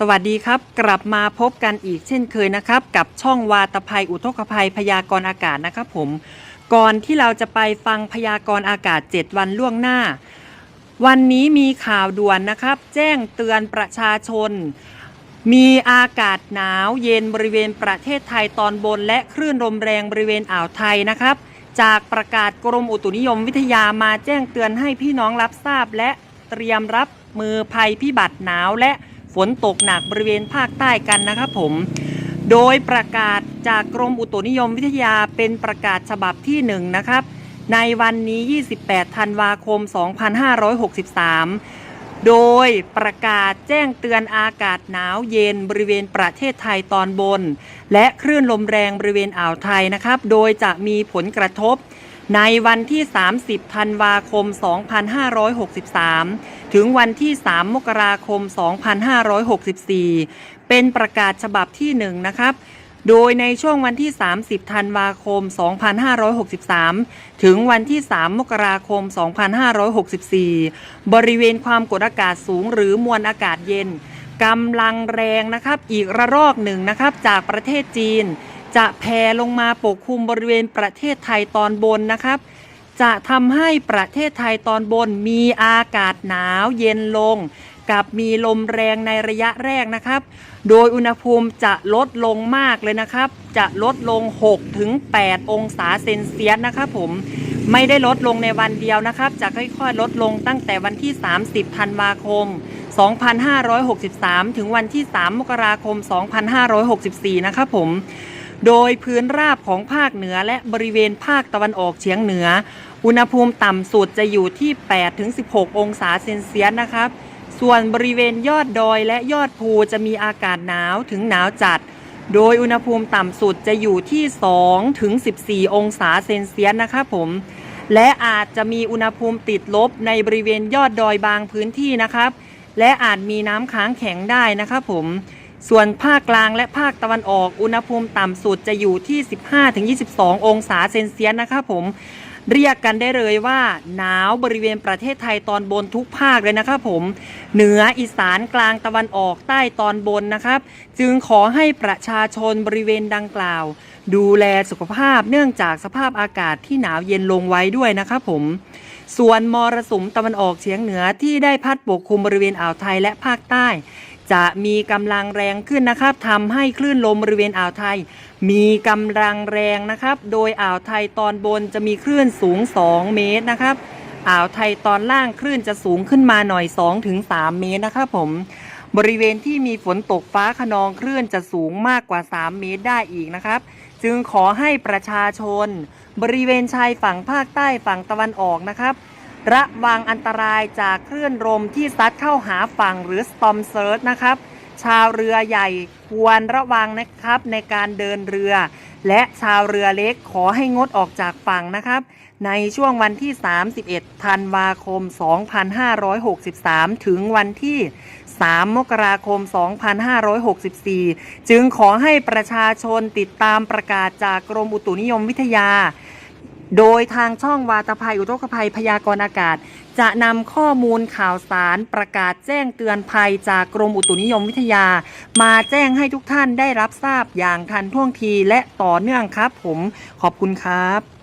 สวัสดีครับ กลับมาพบกันอีกเช่นเคยนะครับ กับช่องวาตภัยอุทกภัยพยากรณ์อากาศนะครับผม ก่อนที่เราจะไปฟังพยากรณ์อากาศ 7 วันล่วงหน้า วันนี้มีข่าวด่วนนะครับ แจ้งเตือนประชาชน มีอากาศหนาวเย็นบริเวณประเทศไทยตอนบน และคลื่นลมแรงบริเวณอ่าวไทยนะครับ จากประกาศกรมอุตุนิยมวิทยามาแจ้งเตือนให้พี่น้องรับทราบ และเตรียมรับมือภัยพิบัติหนาวและ ฝนตกหนักบริเวณภาคใต้กันนะครับผม โดยประกาศจากกรมอุตุนิยมวิทยาเป็นประกาศฉบับที่1นงนะครับ ในวันนี้ 28 ธันวาคม 2563 โดยประกาศแจ้งเตือนอากาศหนาวเย็นบริเวณประเทศไทยตอนบน และคลื่นลมแรงบริเวณอ่าวไทยนะครับ โดยจะมีผลกระทบ ในวันที่ 30 ธันวาคม 2563 ถึงวันที่ 3 มกราคม 2564 เป็นประกาศฉบับที่ 1 นะครับ โดยในช่วงวันที่ 30 ธันวาคม 2563 ถึงวันที่ 3 มกราคม 2564 บริเวณความกดอากาศสูงหรือมวลอากาศเย็นกำลังแรงนะครับ อีกระลอกหนึ่งนะครับ จากประเทศจีน จะแผ่ลงมาปกคลุมบริเวณประเทศไทยตอนบนนะครับ จะทำให้ประเทศไทยตอนบนมีอากาศหนาวเย็นลง กับมีลมแรงในระยะแรกนะครับ โดยอุณหภูมิจะลดลงมากเลยนะครับ จะลดลง6ถึง8องศาเซนเซียสนะครับผมไม่ได้ลดลงในวันเดียวนะครับ จะค่อยๆ ลดลงตั้งแต่วันที่ 30 ธันวาคม 2563 ถึงวันที่ 3 มกราคม 2564 นะครับผม โดยพื้นราบของภาคเหนือและบริเวณภาคตะวันออกเฉียงเหนือ อุณหภูมิต่ำสุดจะอยู่ที่ 8-16 องศาเซนเซียสนะครับ ส่วนบริเวณยอดดอยและยอดภูจะมีอากาศหนาวถึงหนาวจัด โดยอุณหภูมิต่ำสุดจะอยู่ที่ 2-14 องศาเซนเซียสนะครับผม และอาจจะมีอุณหภูมิติดลบในบริเวณยอดดอยบางพื้นที่นะครับ และอาจมีน้ำค้างแข็งได้นะครับผม ส่วนภาคกลางและภาคตะวันออกอุณหภูมิต่ำสุดจะอยู่ที่ 15-22 องศาเซนเซียสนะครับผมเรียกกันได้เลยว่า หนาวบริเวณประเทศไทยตอนบนทุกภาคเลยนะครับผม เหนืออีสานกลางตะวันออกใต้ตอนบนนะครับ จึงขอให้ประชาชนบริเวณดังกล่าว ดูแลสุขภาพเนื่องจากสภาพอากาศที่หนาวเย็นลงไว้ด้วยนะครับผม ส่วนมรสุมตะวันออกเฉียงเหนือที่ได้พัดปกคลุมบริเวณอ่าวไทยและภาคใต้ จะมีกำลังแรงขึ้นนะครับทำให้คลื่นลมบริเวณอ่าวไทย มีกำลังแรงนะครับ โดยอ่าวไทยตอนบนจะมีคลื่นสูง 2 เมตรนะครับ อ่าวไทยตอนล่างคลื่นจะสูงขึ้นมาหน่อย 2-3 เมตรนะครับผมบริเวณที่มีฝนตกฟ้าขนองคลื่นจะสูงมากกว่า 3 เมตรได้อีกนะครับ จึงขอให้ประชาชน บริเวณชายฝั่งภาคใต้ฝั่งตะวันออกนะครับ ระวังอันตรายจากคลื่นลมที่ซัดเข้าหาฝั่งหรือ storm surge นะครับ ชาวเรือใหญ่ควรระวังนะครับในการเดินเรือ และชาวเรือเล็กขอให้งดออกจากฝั่งนะครับ ในช่วงวันที่ 31 ธันวาคม 2563 ถึงวันที่ 3 มกราคม 2564 จึงขอให้ประชาชนติดตามประกาศจากกรมอุตุนิยมวิทยา โดยทางช่องวาตภัยอุทกภัยพยากรณ์อากาศ จะนำข้อมูลข่าวสารประกาศแจ้งเตือนภัยจากกรมอุตุนิยมวิทยา มาแจ้งให้ทุกท่านได้รับทราบอย่างทันท่วงทีและต่อเนื่องครับผมขอบคุณครับ